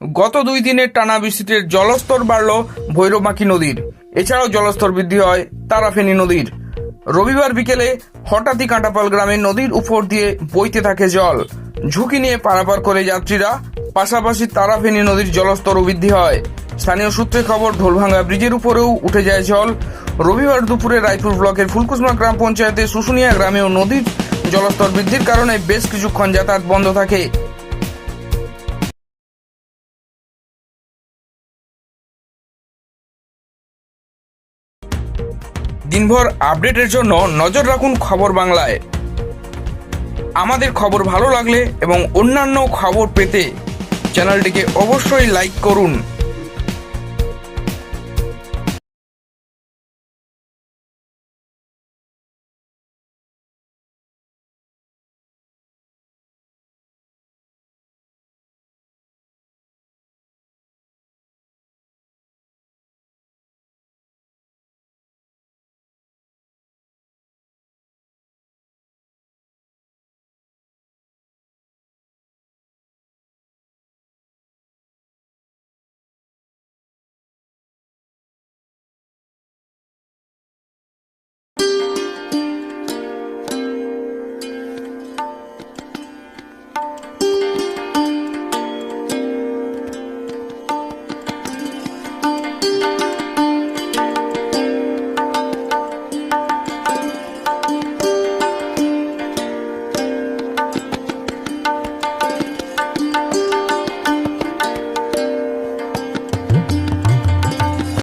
গত দুই দিনের টানা বৃষ্টিতে জলস্তর বাড়ল ভৈরবমাখি নদীর। এছাড়াও জলস্তর বৃদ্ধি হয় তারাফেনী নদীর। রবিবার বিকেলে হঠাৎই কাঁটাপাল গ্রামের নদীর উপর দিয়ে বইতে থাকে জল। ঝুঁকি নিয়ে পারাপার করে যাত্রীরা, পাশাপাশি তারাফেনী নদীর জলস্তরও বৃদ্ধি হয়। স্থানীয় সূত্রে খবর, ঢোলভাঙ্গা ব্রিজের উপরেও উঠে যায় জল। রবিবার দুপুরে রায়পুর ব্লকের ফুলকুসমা গ্রাম পঞ্চায়েতের শুশুনিয়া গ্রামেও নদীর জলস্তর বৃদ্ধির কারণে বেশ কিছুক্ষণ যাতায়াত বন্ধ থাকে। দিনভর আপডেটের জন্য নজর রাখুন খবর বাংলায়। আমাদের খবর ভালো লাগলে এবং অন্যান্য খবর পেতে চ্যানেলটিকে অবশ্যই লাইক করুন।